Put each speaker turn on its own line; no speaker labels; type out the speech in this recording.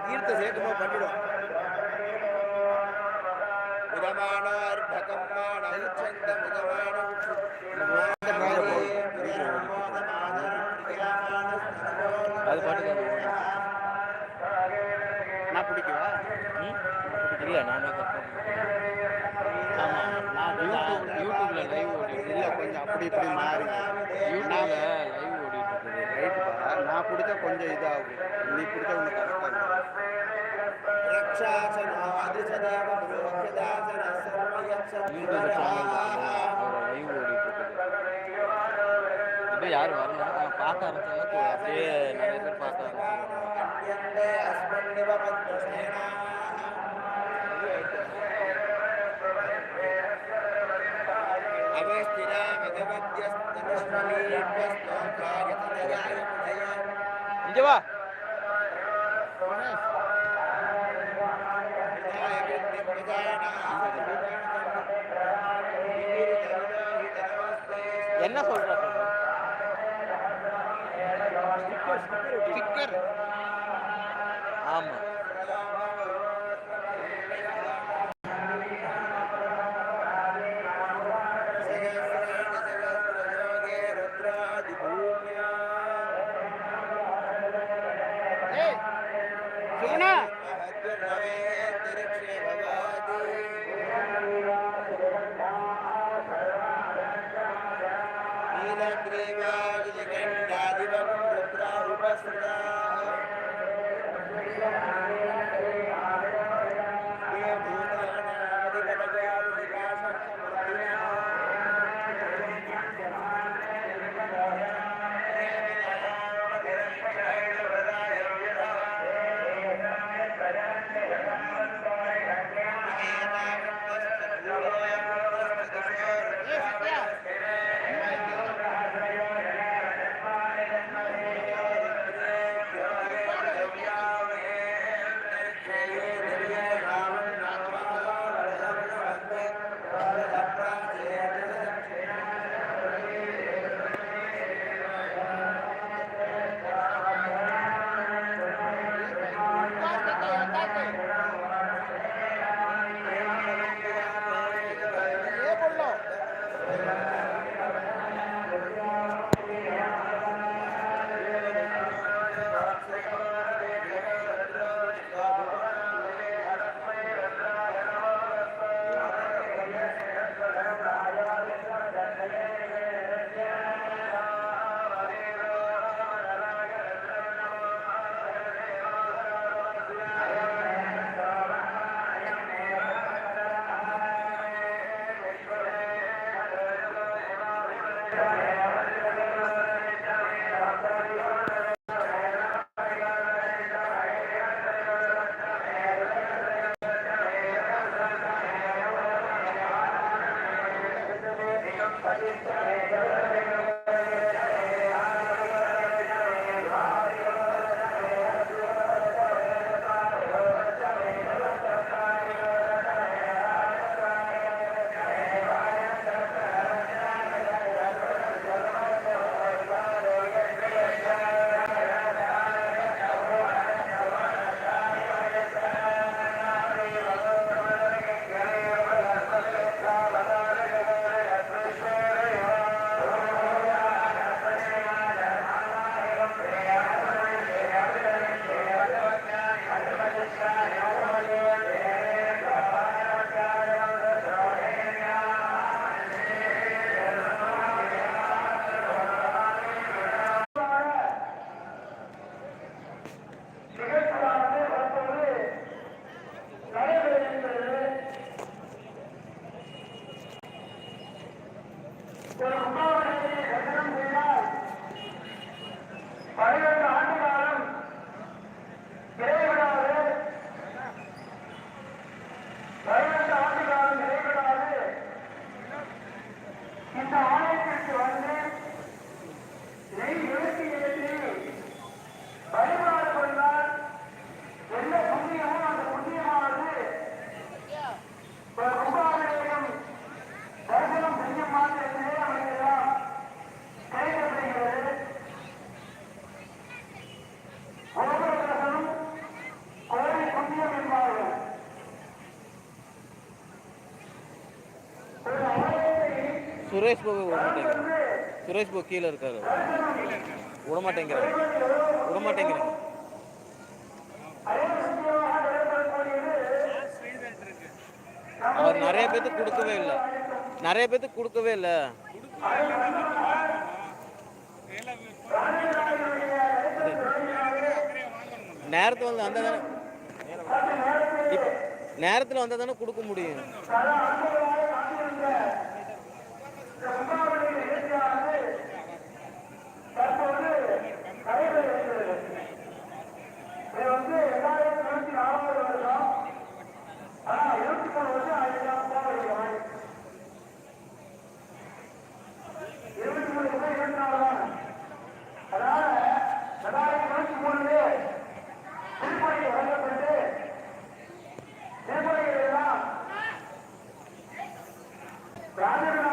கீர்த்த சேர்க்கமா பண்ணிடும் மிதமானார் பகம்மான உச்சந்த
அது இல்ல நானே கற்பனை
ஆமா நான்
யூடியூப் யூடியூப்ல லைவ் ஓடிட்டு
இல்ல கொஞ்சம் அப்படி இப்படி மாறி
யூடியூப்ல லைவ் ஓடிட்டு இருக்குது
ரைட்டுப்பா நான் பிடிச்சா கொஞ்சம் இதாகும் நீ பிடிச்சா ஒன்று கரெக்டாக
லைவ் ஓடிட்டு இன்னும் யாரும் வரல பார்க்க ஆரம்பிச்சாலும் அப்படியே நிறைய பேர் பார்க்க ஆரம்பிச்சாங்க என்ன சொல்ற?
ஸ்டிக்கர்
ஆமா.
சுகுணா எழுபத்தி ஒன்று நெய் எழுபத்தி
சுரேஷ் பாபு விட மாட்டேங்கிறாங்க சுரேஷ் பாபு கீழே இருக்காரு. விட மாட்டேங்கிறாங்க விட மாட்டேங்கிறாங்க அவர் நிறைய பேத்துக்கு கொடுக்கவே இல்லை. நிறைய பேத்துக்கு கொடுக்கவே இல்லை. நேரத்தில் வந்து வந்தால் தானே நேரத்தில் வந்தால் தானே கொடுக்க முடியும்.
ಪ್ರಾಂಗಣ